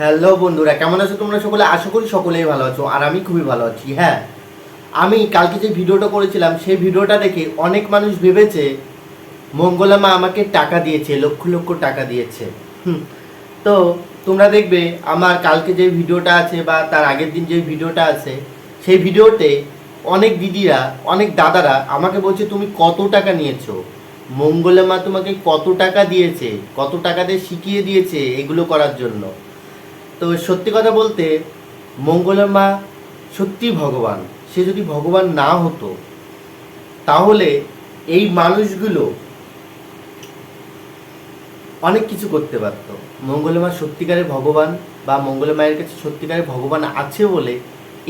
Hello বন্ধুরা, কেমন আছো তোমরা সকলে? আশা করি সকলেই ভালো আছো, আর আমি খুবই ভালো আছি হ্যাঁ। আমি কালকে যে ভিডিওটা করেছিলাম, সেই ভিডিওটা দেখে অনেক মানুষ ভেবেছে মঙ্গলামা আমাকে টাকা দিয়েছে, লক্ষ লক্ষ টাকা দিয়েছে। হুম, তো তোমরা দেখবে আমার কালকে যে ভিডিওটা আছে বা তার আগের দিন যে ভিডিওটা আছে, সেই ভিডিওতে অনেক দিদিরা, অনেক দাদারা আমাকে বলছে, তুমি কত টাকা নিয়েছো? মঙ্গলামা তোমাকে কত টাকা দিয়েছে? কত টাকা দিয়ে শিখিয়ে দিয়েছে এগুলো করার জন্য? তো সত্যি কথা বলতে, মঙ্গলের মা সত্যি ভগবান। সে যদি ভগবান না হতো, তাহলে এই মানুষগুলো অনেক কিছু করতে পারত। মঙ্গলের মা সত্যিকারের ভগবান বা মঙ্গলের মায়ের কাছে সত্যিকারের ভগবান আছে বলে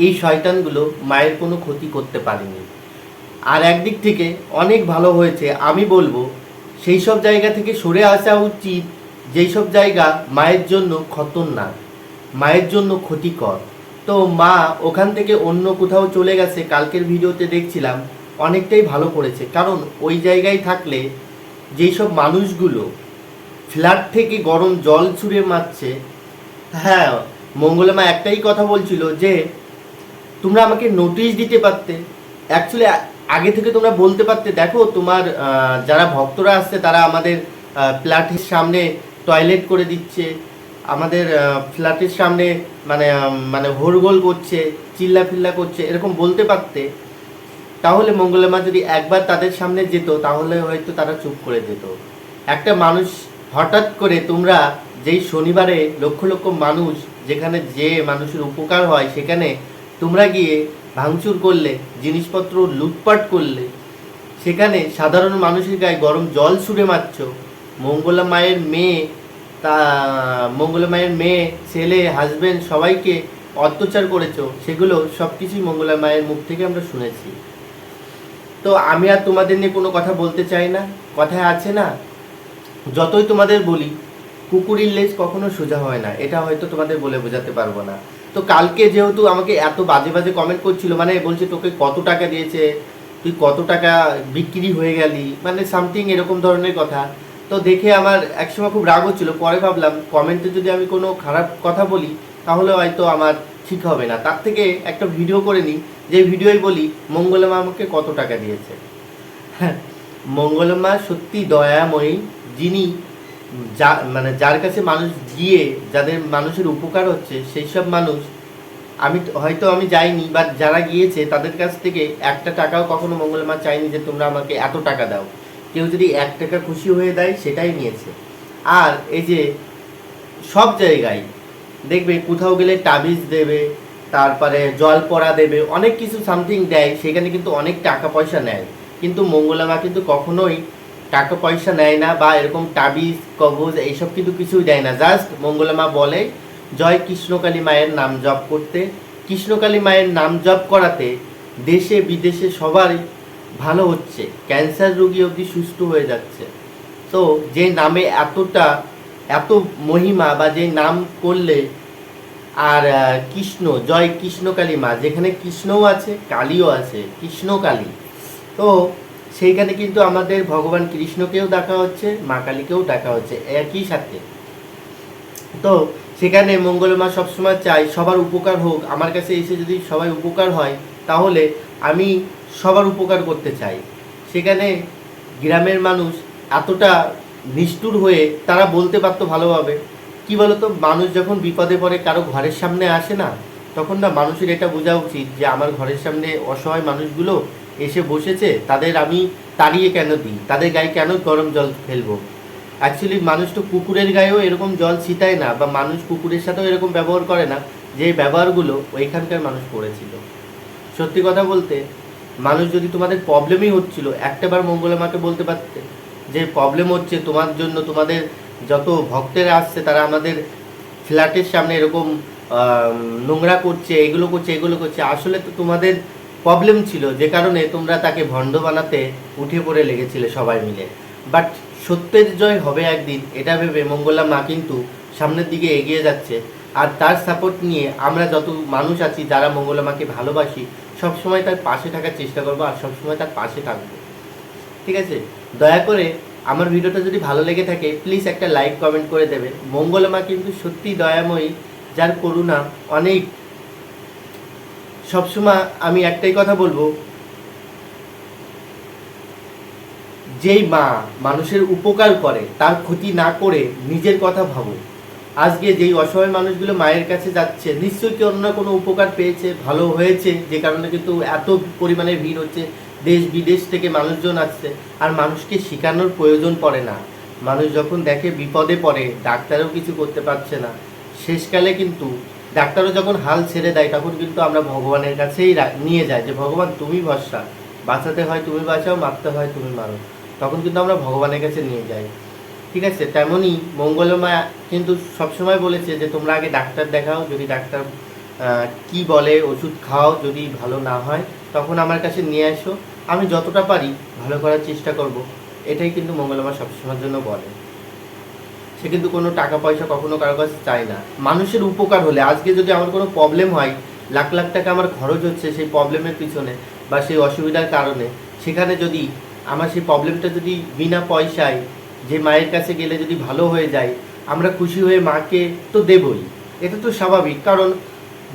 এই শয়তানগুলো মায়ের কোনো ক্ষতি করতে পারেনি। আর একদিক থেকে অনেক ভালো হয়েছে, আমি বলব, সেই সব জায়গা থেকে সরে আসা উচিত, যেই সব জায়গা মায়ের জন্য খতরনাক। মায়ের জন্য ক্ষতিকর। তো মা ওখান থেকে অন্য কোথাও চলে গেছে, কালকের ভিডিওতে দেখছিলাম, অনেকটাই ভালো করেছে। কারণ ওই জায়গায় থাকলে যেই সব মানুষগুলো ফ্ল্যাট থেকে গরম জল ছুঁড়ে মারছে হ্যাঁ মঙ্গলমা একটাই কথা বলছিল যে, তোমরা আমাকে নোটিশ দিতে পারতে। অ্যাকচুয়ালি আগে থেকে তোমরা বলতে পারতে, দেখো তোমার যারা ভক্তরা আসছে, তারা আমাদের ফ্ল্যাটের সামনে টয়লেট করে দিচ্ছে আমাদের ফ্ল্যাটের সামনে মানে মানে হোরগোল করছে, চিল্লা ফিল্লা করছে, এরকম বলতে পারতে, তাহলে মঙ্গলমা যদি একবার তাদের সামনে যেত, তাহলে হয়তো তারা চুপ করে যেত। একটা মানুষ হঠাৎ করে তোমরা যেই শনিবারে লক্ষ লক্ষ মানুষ যেখানে যে মানুষের উপকার হয় সেখানে তোমরা গিয়ে ভাঙচুর করলে, জিনিসপত্র লুটপাট করলে, সেখানে সাধারণ মানুষের গায়ে গরম জল ছুঁড়ে মারছ মঙ্গলা মায়ের মেয়ে তা মঙ্গলা মায়ের মেয়ে, ছেলে হাজবেন্ড সবাইকে অত্যাচার করেছ, সেগুলো সব কিছুই মঙ্গলা মায়ের মুখ থেকে আমরা শুনেছি। তো আমি আর তোমাদের নিয়ে কোনো কথা বলতে চাই না, কথায় আছে না? যতই তোমাদের বলি, কুকুরের লেজ কখনো সোজা হয় না, এটা হয়তো তোমাদের বলে বোঝাতে পারব না। তো কালকে যেহেতু আমাকে এত বাজে বাজে কমেন্ট করছিল মানে বলছে তোকে কত টাকা দিয়েছে, তুই কত টাকা বিক্রি হয়ে গেলি মানে সামথিং এরকম ধরনের কথা। তো দেখে আমার একসময় খুব রাগ হচ্ছিল। পরে ভাবলাম কমেন্টে যদি আমি কোনো খারাপ কথা বলি, তাহলে হয়তো আমার ঠিক হবে না। তার থেকে একটা ভিডিও করে নিই। যে ভিডিওই বলি মঙ্গলমা আমাকে কত টাকা দিয়েছে? হ্যাঁ মঙ্গলমা সত্যি দয়াময়ী, যিনি যা মানে যার কাছে মানুষ গিয়ে যাদের মানুষের উপকার হচ্ছে সেই সব মানুষ, আমি হয়তো আমি যাইনি বা যারা গিয়েছে, তাদের কাছ থেকে একটা টাকাও কখনো মঙ্গলমা চাইনি যে তোমরা আমাকে এত টাকা দাও। কেউ যদি এক টাকা খুশি হয়ে দেয়, সেটাই নিয়েছে। আর এই যে সব জায়গায় দেখবে, কোথাও গেলে তাবিজ দেবে, তারপরে জল পড়া দেবে, অনেক কিছু সামথিং দেয়, সেখানে কিন্তু অনেক টাকা পয়সা নেয়। কিন্তু মঙ্গলামা কিন্তু কখনোই টাকা পয়সা নেয় না বা এরকম তাবিজ কবজ এইসব কিন্তু কিছুই দেয় না। জাস্ট মঙ্গলামা বলে, জয় কৃষ্ণকালী মায়ের নাম জপ করতে। কৃষ্ণকালী মায়ের নাম জপ করাতে দেশে বিদেশে সবারই ভালো হচ্ছে। ক্যান্সার রোগী অবধি সুস্থ হয়ে যাচ্ছে। তো যে নামে এতটা, এত মহিমা বা যে নাম করলে আর কৃষ্ণ, জয় কৃষ্ণকালী মা, যেখানে কৃষ্ণও আছে, কালীও আছে কৃষ্ণকালী তো সেইখানে কিন্তু আমাদের ভগবান কৃষ্ণকেও দেখা হচ্ছে, মা কালীকেও দেখা হচ্ছে, একই সাথে। তো সেখানে মঙ্গলমা সবসময় চাই সবার উপকার হোক, আমার কাছে এসে যদি সবাই উপকার হয়, তাহলে আমি সবার উপকার করতে চাই। সেখানে গ্রামের মানুষ এতটা নিষ্ঠুর হয়ে তারা বলতে পারতো ভালোভাবে, কি বলতো, মানুষ যখন বিপদে পড়ে কারও ঘরের সামনে আসে না, তখন না মানুষের এটা বোঝা উচিত যে আমার ঘরের সামনে অসহায় মানুষগুলো এসে বসেছে, তাদের আমি তাড়িয়ে কেন দিই? তাদের গায়ে কেন গরম জল ফেলব? অ্যাকচুয়ালি মানুষ তো কুকুরের গায়েও এরকম জল ছিটায় না বা মানুষ কুকুরের সাথেও এরকম ব্যবহার করে না যে ব্যবহারগুলো ওইখানকার মানুষ করেছিল। সত্যি কথা বলতে মানুষ যদি তোমাদের প্রবলেমই হচ্ছিল, একটাবার মঙ্গলমাকে বলতে পারতে, যে প্রবলেম হচ্ছে তোমার জন্য, তোমাদের যত ভক্তেরা আসছে, তারা আমাদের ফ্ল্যাটের সামনে এরকম নোংরা করছে, এগুলো করছে এগুলো করছে, আসলে তো তোমাদের প্রবলেম ছিল, যে কারণে তোমরা তাকে ভণ্ড বানাতে উঠে পড়ে লেগেছিলে সবাই মিলে। বাট সত্যের জয় হবে একদিন, এটা ভেবে মঙ্গলা মা কিন্তু সামনের দিকে এগিয়ে যাচ্ছে। আর তার সাপোর্ট নিয়ে আমরা যত মানুষ আছি, যারা মঙ্গলা মাকে ভালোবাসি সবসময় তার পাশে থাকার চেষ্টা করব আর সবসময় তার পাশে থাকব। ঠিক আছে? দয়া করে আমার ভিডিওটা যদি ভালো লেগে থাকে প্লিজ একটা লাইক কমেন্ট করে দেবে। মঙ্গলমা কিন্তু সত্যি দয়াময়ী, যার করুণা অনেক। সবসময় আমি একটাই কথা বলব, যেই মা মানুষের উপকার করে, তার ক্ষতি না করে নিজের কথা ভাবো। আজকে যেই অসহায় মানুষগুলো মায়ের কাছে যাচ্ছে, নিশ্চয়ই কেউ না কোনো উপকার পেয়েছে, ভালো হয়েছে, যে কারণে কিন্তু এত পরিমাণে ভিড় হচ্ছে, দেশ বিদেশ থেকে মানুষজন আসছে, আর মানুষকে শেখানোর প্রয়োজন পড়ে না। মানুষ যখন দেখে বিপদে পড়ে, ডাক্তারও কিছু করতে পারছে না। শেষকালে কিন্তু ডাক্তারও যখন হাল ছেড়ে দেয়, তখন কিন্তু আমরা ভগবানের কাছেই নিয়ে যাই যে, ভগবান, তুমি ভরসা। বাঁচাতে হয়, তুমি বাঁচাও, মারতে হয়, তুমি মারো। তখন কিন্তু আমরা ভগবানের কাছে নিয়ে যাই। ঠিক আছে, তেমনই মঙ্গলমা কিন্তু সবসময় বলেছে যে, তোমরা আগে ডাক্তার দেখাও, যদি ডাক্তার কি বলে, ওষুধ খাও, যদি ভালো না হয়, তখন আমার কাছে নিয়ে আসো আমি যতটা পারি ভালো করার চেষ্টা করব। এটাই কিন্তু মঙ্গলমা সবসময়ের জন্য বলে। সে কিন্তু কোনো টাকা পয়সা কখনো কারও কাছে চায় না। মানুষের উপকার হলে, আজকে যদি আমার কোনো প্রবলেম হয়, লাখ লাখ টাকা আমার খরচ হচ্ছে সেই প্রবলেমের পিছনে বা সেই অসুবিধার কারণে, সেখানে যদি আমার সেই প্রবলেমটা যদি বিনা পয়সায় যে মায়ের কাছে গেলে যদি ভালো হয়ে যায়, আমরা খুশি হয়ে মাকে তো দেবই। এটা তো স্বাভাবিক, কারণ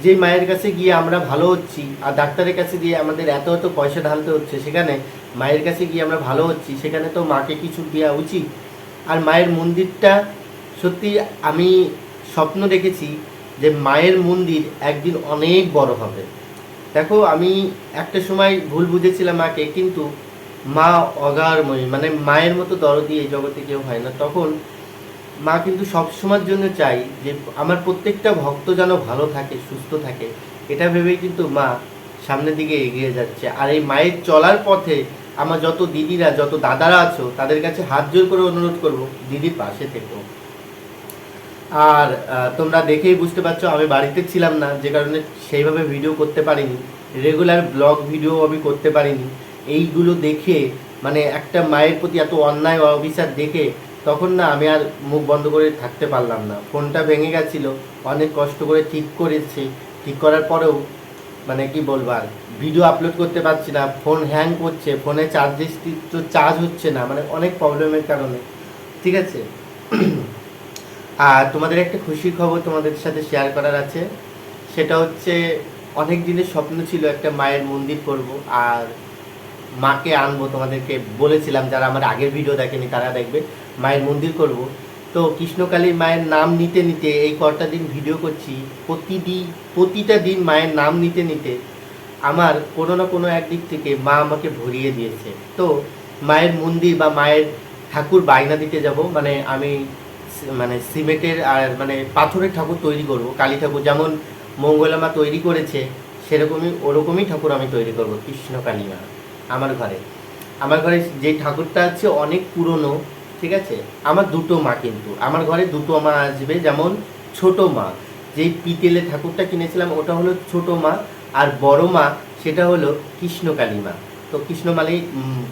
যে মায়ের কাছে গিয়ে আমরা ভালো হচ্ছি আর ডাক্তারের কাছে গিয়ে আমাদের এত এত পয়সা ঢালতে হচ্ছে, সেখানে মায়ের কাছে গিয়ে আমরা ভালো হচ্ছি, সেখানে তো মাকে কিছু দেওয়া উচিত। আর মায়ের মন্দিরটা সত্যি আমি স্বপ্ন দেখেছি যে মায়ের মন্দির একদিন অনেক বড় হবে। দেখো, আমি একটা সময় ভুল বুঝেছিলাম মাকে, কিন্তু মা অগারময়ী মানে মায়ের মতো দরদি এই জগতে কেউ হয় না। তখন মা কিন্তু সব সময়ের জন্য চাই যে আমার প্রত্যেকটা ভক্ত যেন ভালো থাকে, সুস্থ থাকে। এটা ভেবেই কিন্তু মা সামনের দিকে এগিয়ে যাচ্ছে। আর এই মায়ের চলার পথে আমার যত দিদিরা, যত দাদারা আছো, তাদের কাছে হাত জোর করে অনুরোধ করব দিদির পাশে থেকো। আর তোমরা দেখেই বুঝতে পারছ, আমি বাড়িতে ছিলাম না, যে কারণে সেইভাবে ভিডিও করতে পারিনি। রেগুলার ব্লগ ভিডিও আমি করতে পারিনি। এইগুলো দেখে মানে একটা মায়ের প্রতি এত অন্যায় অবিচার দেখে, তখন না আমি আর মুখ বন্ধ করে থাকতে পারলাম না। ফোনটা ভেঙে গেছিল, অনেক কষ্ট করে ঠিক করেছি। ঠিক করার পরেও মানে কি বলব আর ভিডিও আপলোড করতে পারছি না ফোন হ্যাং করছে ফোনে চার্জেস তো চার্জ হচ্ছে না মানে অনেক প্রবলেমের কারণে। ঠিক আছে? আর তোমাদের একটা খুশির খবর তোমাদের সাথে শেয়ার করার আছে, সেটা হচ্ছে, অনেক দিনের স্বপ্ন ছিল একটা মায়ের মন্দির করব, আর মাকে আনব, তোমাদেরকে বলেছিলাম, যারা আমার আগের ভিডিও দেখেনি তারা দেখবে। মায়ের মন্দির করব। তো কৃষ্ণকালী মায়ের নাম নিতে নিতে এই কটা দিন ভিডিও করছি প্রতিদিন প্রতিটা দিন মায়ের নাম নিতে নিতে আমার কোনো না কোনো একদিক থেকে মা আমাকে ভরিয়ে দিয়েছে। তো মায়ের মন্দির বা মায়ের ঠাকুর বায়না দিতে যাব মানে আমি মানে সিমেন্টের আর মানে পাথরের ঠাকুর তৈরি করব, কালী ঠাকুর যেমন মঙ্গলামা তৈরি করেছে, সেরকমই ওরকমই ঠাকুর আমি তৈরি করব কৃষ্ণ কালী মা। আমার ঘরে। আমার ঘরে যে ঠাকুরটা আছে অনেক পুরনো, ঠিক আছে? আমার দুটো মা কিন্তু। আমার ঘরে দুটো মা আসবে, যেমন ছোট মা। যেই পিতেলে ঠাকুরটা কিনেছিলাম, ওটা হলো ছোট মা, আর বড় মা, সেটা হলো কৃষ্ণকালী মা। তো কৃষ্ণমালী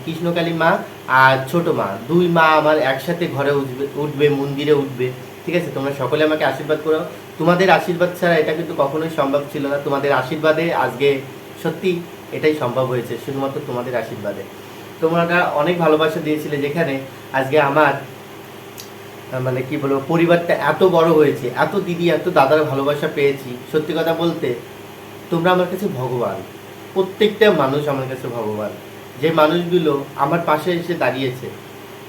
কৃষ্ণকালী মা আর ছোট মা। দুই মা আমার একসাথে ঘরে উঠবে উঠবে, মন্দিরে উঠবে, ঠিক আছে? তোমরা সকলে আমাকে আশীর্বাদ করো। তোমাদের আশীর্বাদ ছাড়া এটা কিন্তু কখনোই সম্ভব ছিল না। তোমাদের আশীর্বাদে আজকে সত্যি এটাই সম্ভব হয়েছে, শুধুমাত্র তোমাদের আশীর্বাদে। তোমরা অনেক ভালোবাসা দিয়েছিলে যেখানে আজকে আমার মানে কি বলব, পরিবারটা এত বড় হয়েছে, এত দিদি, এত দাদার ভালোবাসা পেয়েছি। সত্যি কথা বলতে, তোমরা আমার কাছে ভগবান। প্রত্যেকটা মানুষ আমার কাছে ভগবান। যে মানুষগুলো আমার পাশে এসে দাঁড়িয়েছে।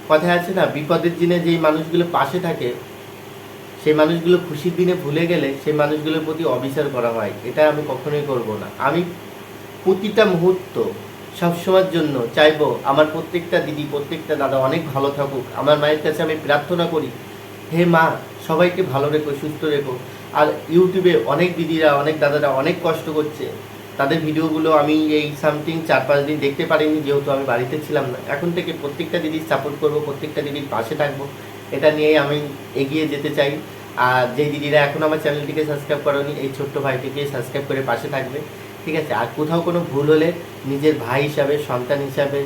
কথায় আছে না, বিপদের দিনে যেই মানুষগুলো পাশে থাকে, সেই মানুষগুলো খুশির দিনে ভুলে গেলে সেই মানুষগুলোর প্রতি অবিচার করা হয়। এটা আমি কখনোই করব না। আমি প্রতিটা মুহূর্ত সবসময়ের জন্য চাইব আমার প্রত্যেকটা দিদি, প্রত্যেকটা দাদা অনেক ভালো থাকুক। আমার মায়ের কাছে আমি প্রার্থনা করি, হে মা, সবাইকে ভালো রেখো, সুস্থ রেখো। আর ইউটিউবে অনেক দিদিরা, অনেক দাদারা অনেক কষ্ট করছে। তাদের ভিডিওগুলো আমি এই সামথিং চার পাঁচ দিন দেখতে পারিনি, যেহেতু আমি বাড়িতে ছিলাম না। এখন থেকে প্রত্যেকটা দিদির সাপোর্ট করব, প্রত্যেকটা দিদির পাশে থাকব। এটা নিয়েই আমি এগিয়ে যেতে চাই। আর যে দিদিরা এখন আমার চ্যানেলটিকে সাবস্ক্রাইব করেনি, এই ছোট্ট ভাইটিকে সাবস্ক্রাইব করে পাশে থাকবে। ঠিক আছে? আর কোথাও কোনো ভুল হলে নিজের ভাই হিসাবে, সন্তান হিসাবে,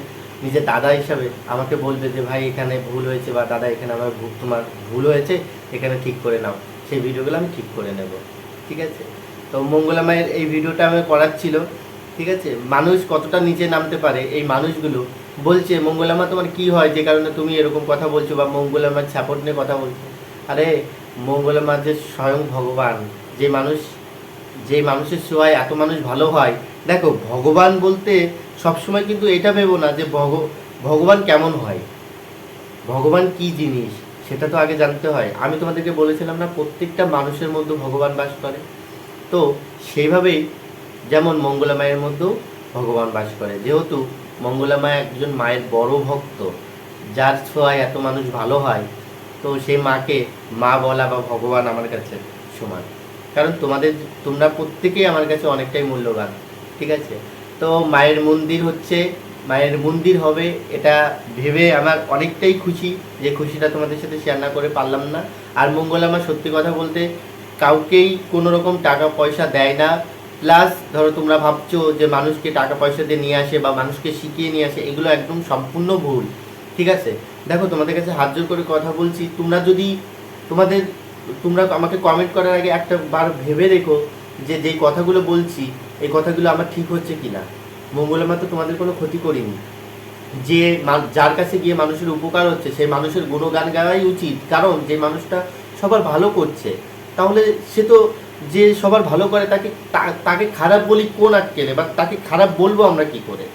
নিজের দাদা হিসাবে আমাকে বলবে যে, ভাই, এখানে ভুল হয়েছে বা দাদা, এখানে আমার ভুল তোমার ভুল হয়েছে, এখানে ঠিক করে নাও। সেই ভিডিওগুলো আমি ঠিক করে নেব। ঠিক আছে? তো মঙ্গলা মায়ের এই ভিডিওটা আমি করার ছিল। ঠিক আছে? মানুষ কতটা নিচে নামতে পারে, এই মানুষগুলো বলছে মঙ্গলামা তোমার কি হয়? যে কারণে তুমি এরকম কথা বলছো বা মঙ্গলামার সাপোর্ট নিয়ে কথা বলছো। আরে মঙ্গলামা যে স্বয়ং ভগবান, যে মানুষ যে মানুষের ছোঁয়ায় এত মানুষ ভালো হয়, দেখো, ভগবান বলতে সবসময় কিন্তু এটা ভেবো না যে ভগ, ভগবান কেমন হয়? ভগবান কি জিনিস? সেটা তো আগে জানতে হয়। আমি তোমাদেরকে বলেছিলাম না, প্রত্যেকটা মানুষের মধ্যে ভগবান বাস করে। তো সেইভাবেই যেমন মঙ্গলা মায়ের মধ্যেও ভগবান বাস করে। যেহেতু মঙ্গলা মা একজন মায়ের বড় ভক্ত, যার ছোঁয়ায় এত মানুষ ভালো হয়, তো সেই মাকে মা বলা বা ভগবান আমার কাছে সমান। কারণ তোমাদের, তোমরা প্রত্যেকেই আমার কাছে অনেকটাই মূল্যবান, ঠিক আছে? তো মায়ের মন্দির হচ্ছে, মায়ের মন্দির হবে, এটা ভেবে আমার অনেকটাই খুশি যে খুশিটা তোমাদের সাথে শেয়ার না করে পারলাম না। আর মঙ্গলা মা সত্যি কথা বলতে কাউকেই কোনো রকম টাকা পয়সা দেয় না। প্লাস ধরো তোমরা ভাবছ যে মানুষকে টাকা পয়সা দিয়ে নিয়ে আসে বা মানুষকে শিখিয়ে নিয়ে আসে, এগুলো একদম সম্পূর্ণ ভুল, ঠিক আছে? দেখো তোমাদের কাছে হাত জোর করে কথা বলছি, তোমরা যদি তোমাদের তোমরা আমাকে কমেন্ট করার আগে একটা বার ভেবে দেখো যে যেই কথাগুলো বলছি, এই কথাগুলো আমার ঠিক হচ্ছে কি কিনা। মঙ্গলমা তো তোমাদের কোনো ক্ষতি করিনি। যে যার কাছে গিয়ে মানুষের উপকার হচ্ছে, সেই মানুষের গুণগান গাওয়াই উচিত। কারণ যে মানুষটা সবার ভালো করছে, তাহলে সে তো যে সবার ভালো করে তাকে তাকে খারাপ বলি কোন আটকেলে? বা তাকে খারাপ বলব আমরা কি করে?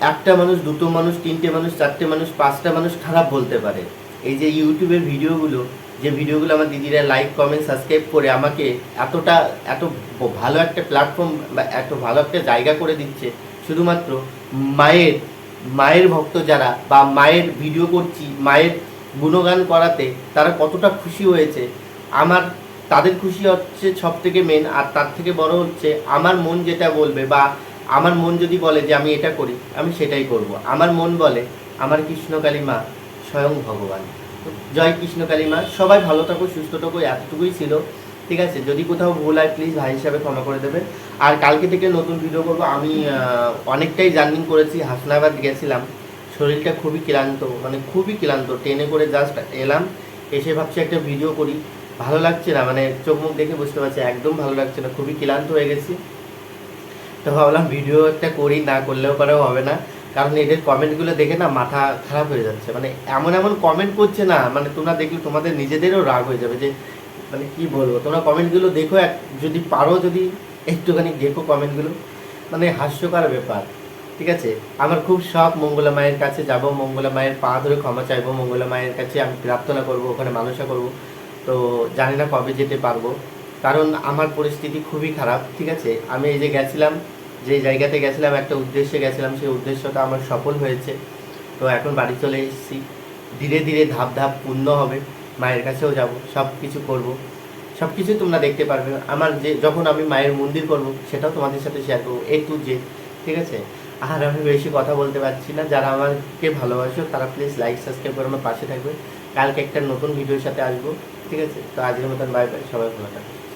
একটা মানুষ, দুটো মানুষ, তিনটে মানুষ, চারটে মানুষ, পাঁচটা মানুষ খারাপ বলতে পারে। এই যে ইউটিউবের ভিডিওগুলো, যে ভিডিওগুলো আমার দিদিরা লাইক কমেন্ট সাবস্ক্রাইব করে আমাকে এতটা, এত ভালো একটা প্ল্যাটফর্ম বা এত ভালো একটা জায়গা করে দিচ্ছে, শুধুমাত্র মায়ের মায়ের ভক্ত যারা বা মায়ের ভিডিও করছি, মায়ের গুণগান করাতে তারা কতটা খুশি হয়েছে, আমার, তাদের খুশি হচ্ছে সব থেকে মেন আর তার থেকে বড় হচ্ছে আমার মন যেটা বলবে বা আমার মন যদি বলে যে আমি এটা করি, আমি সেটাই করব। আমার মন বলে, আমার কৃষ্ণকালী মা স্বয়ং ভগবান। জয় কৃষ্ণকালী মা সবাই ভালো থাকো, সুস্থ থাকো, এতটুকুই ছিল। ঠিক আছে? যদি কোথাও ভুল হয় প্লিজ ভাই হিসাবে ক্ষমা করে দেবেন। আর কালকে থেকে নতুন ভিডিও করব। আমি অনেকটাই জার্নিং করেছি, হাসনাবাদ গেছিলাম। শরীরটা খুবই ক্লান্ত মানে খুবই ক্লান্ত। ট্রেনে করে জাস্ট এলাম, এসে ভাবছি একটা ভিডিও করি। ভালো লাগছে না মানে চোখ মুখ দেখে বুঝতে পারছি, একদম ভালো লাগছে না। খুবই ক্লান্ত হয়ে গেছি। তো ভাবলাম ভিডিও একটা করি, না করলেও পরেও হবে না। কারণ এদের কমেন্টগুলো দেখে না মাথা খারাপ হয়ে যাচ্ছে। মানে এমন এমন কমেন্ট করছে না মানে তোমরা দেখলে তোমাদের নিজেদেরও রাগ হয়ে যাবে যে মানে কি বলব? তোমরা কমেন্টগুলো দেখো এক, যদি পারো যদি একটুখানি দেখো কমেন্টগুলো মানে হাস্যকর ব্যাপার, ঠিক আছে? আমার খুব শখ মঙ্গলা মায়ের কাছে যাব, মঙ্গলা মায়ের পা ধরে ক্ষমা চাইব, মঙ্গলা মায়ের কাছে আমি প্রার্থনা করব, ওখানে মানুষা করব। তো জানি না কবে যেতে পারব। কারণ আমার পরিস্থিতি খুবই খারাপ, ঠিক আছে? আমি এই যে গেছিলাম যে জায়গাতে গেছিলাম, একটা উদ্দেশ্যে গেছিলাম, সেই উদ্দেশ্যটা আমার সফল হয়েছে। তো এখন বাড়ি চলে এসেছি। ধীরে ধীরে ধাপ ধাপ পূর্ণ হবে। মায়ের কাছেও যাব সব কিছু করব। সব কিছু তোমরা দেখতে পারবে। আমার যে, যখন আমি মায়ের মন্দির করব, সেটাও তোমাদের সাথে শেয়ার করব এ টু জে ঠিক আছে? আর আমি বেশি কথা বলতে পারছি না। যারা আমাকে ভালোবাসো, তারা প্লিজ লাইক সাবস্ক্রাইব করে আমার পাশে থাকবে। কালকে একটা নতুন ভিডিওর সাথে আসব, ঠিক আছে? তো আজকের মতন বাই বাই সবাই ভালো থাকবে